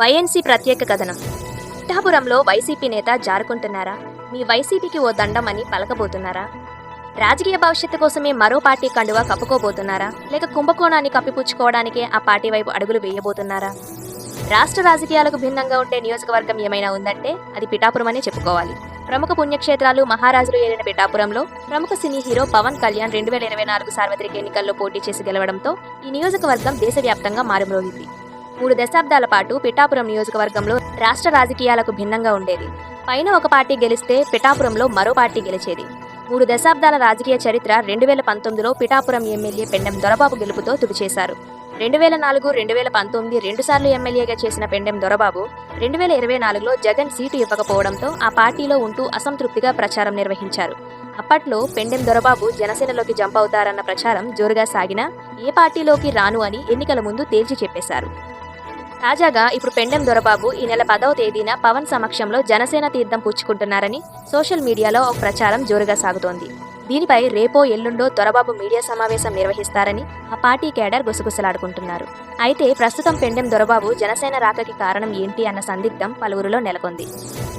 YNC ప్రత్యేక కథనం. పిఠాపురంలో వైసీపీ నేత జారుకుంటున్నారా? మీ వైసీపీకి ఓ దండం అని పలకబోతున్నారా? రాజకీయ భవిష్యత్తు కోసమే మరో పార్టీ కండువా కప్పుకోబోతున్నారా? లేక కుంభకోణాన్ని కప్పిపుచ్చుకోవడానికే ఆ పార్టీ వైపు అడుగులు వేయబోతున్నారా? రాష్ట్ర రాజకీయాలకు భిన్నంగా ఉండే నియోజకవర్గం ఏమైనా ఉందంటే అది పిఠాపురం అనే చెప్పుకోవాలి. ప్రముఖ పుణ్యక్షేత్రాలు మహారాజులు ఏలిన పిఠాపురంలో ప్రముఖ సినీ హీరో పవన్ కళ్యాణ్ రెండు వేల ఇరవై నాలుగు సార్వత్రిక ఎన్నికల్లో పోటీ చేసి గెలవడంతో ఈ నియోజకవర్గం దేశవ్యాప్తంగా మారుమ్రోగింది. మూడు దశాబ్దాల పాటు పిఠాపురం నియోజకవర్గంలో రాష్ట్ర రాజకీయాలకు భిన్నంగా ఉండేది. పైన ఒక పార్టీ గెలిస్తే పిఠాపురంలో మరో పార్టీ గెలిచేది. మూడు దశాబ్దాల రాజకీయ చరిత్ర రెండు వేల పంతొమ్మిదిలో పిఠాపురం ఎమ్మెల్యే పెండెం దొరబాబు గెలుపుతో తుడిచేశారు. రెండు వేల నాలుగు రెండు వేల పంతొమ్మిది రెండుసార్లు ఎమ్మెల్యేగా చేసిన పెండెం దొరబాబు రెండు వేల ఇరవై నాలుగులో జగన్ సీటు ఇవ్వకపోవడంతో ఆ పార్టీలో ఉంటూ అసంతృప్తిగా ప్రచారం నిర్వహించారు. అప్పట్లో పెండెం దొరబాబు జనసేనలోకి జంప్ అవుతారన్న ప్రచారం జోరుగా సాగినా ఏ పార్టీలోకి రాను అని ఎన్నికల ముందు తేల్చి చెప్పేశారు. తాజాగా ఇప్పుడు పెండెం దొరబాబు ఈ నెల పదవ తేదీన పవన్ సమక్షంలో జనసేన తీర్థం పుచ్చుకుంటున్నారని సోషల్ మీడియాలో ఒక ప్రచారం జోరుగా సాగుతోంది. దీనిపై రేపో ఎల్లుండో దొరబాబు మీడియా సమావేశం నిర్వహిస్తారని ఆ పార్టీ కేడర్ గుసగుసలాడుకుంటున్నారు. అయితే ప్రస్తుతం పెండెం దొరబాబు జనసేన రాకకి కారణం ఏంటి అన్న సందిగ్ధం పలువురిలో నెలకొంది.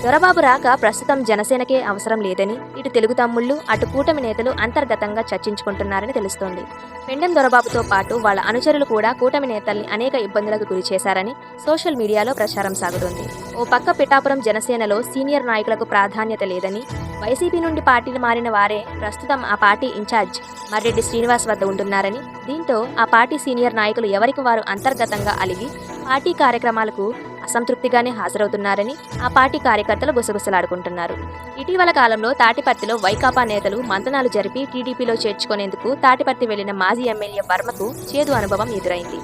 దొరబాబు రాక ప్రస్తుతం జనసేనకే అవసరం లేదని ఇటు తెలుగు తమ్ముళ్ళు అటు కూటమి నేతలు అంతర్గతంగా చర్చించుకుంటున్నారని తెలుస్తోంది. పెండెం దొరబాబుతో పాటు వాళ్ళ అనుచరులు కూడా కూటమి నేతల్ని అనేక ఇబ్బందులకు గురి చేశారని సోషల్ మీడియాలో ప్రచారం సాగుతోంది. ఓ పక్క పిఠాపురం జనసేనలో సీనియర్ నాయకులకు ప్రాధాన్యత లేదని వైసీపీ నుండి పార్టీలు మారిన వారే ప్రస్తుతం ప్రస్తుతం ఆ పార్టీ ఇన్ఛార్జ్ మర్రెడ్డి శ్రీనివాస్ వద్ద ఉంటున్నారని. దీంతో ఆ పార్టీ సీనియర్ నాయకులు ఎవరికి వారు అంతర్గతంగా అలిగి పార్టీ కార్యక్రమాలకు అసంతృప్తిగానే హాజరవుతున్నారని ఆ పార్టీ కార్యకర్తలు గుసగుసలాడుకుంటున్నారు. ఇటీవల కాలంలో తాటిపర్తిలో వైకాపా నేతలు మంతనాలు జరిపి టీడీపీలో చేర్చుకునేందుకు తాటిపర్తి వెళ్ళిన మాజీ ఎమ్మెల్యే వర్మకు చేదు అనుభవం ఎదురైంది.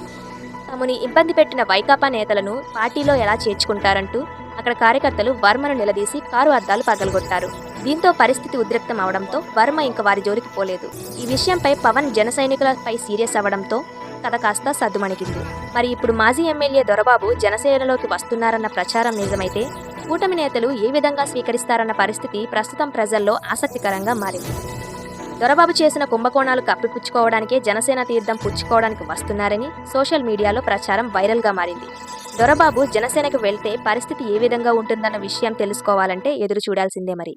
తమని ఇబ్బంది పెట్టిన వైకాపా నేతలను పార్టీలో ఎలా చేర్చుకుంటారంటూ అక్కడ కార్యకర్తలు వర్మను నిలదీసి కారు అద్దాలు పగలగొట్టారు. దీంతో పరిస్థితి ఉద్రిక్తం అవడంతో వర్మ ఇంక వారి జోలికి పోలేదు. ఈ విషయంపై పవన్ జన సైనికులపై సీరియస్ అవ్వడంతో కథ కాస్త సద్దుమణిగింది మరి ఇప్పుడు మాజీ ఎమ్మెల్యే దొరబాబు జనసేనలోకి వస్తున్నారన్న ప్రచారం నిజమైతే కూటమి నేతలు ఏ విధంగా స్వీకరిస్తారన్న పరిస్థితి ప్రస్తుతం ప్రజల్లో ఆసక్తికరంగా మారింది. దొరబాబు చేసిన కుంభకోణాలు కప్పిపుచ్చుకోవడానికే జనసేన తీర్థం పుచ్చుకోవడానికి వస్తున్నారని సోషల్ మీడియాలో ప్రచారం వైరల్గా మారింది. దొరబాబు జనసేనకు వెళ్తే పరిస్థితి ఏ విధంగా ఉంటుందన్న విషయం తెలుసుకోవాలంటే ఎదురు చూడాల్సిందే మరి.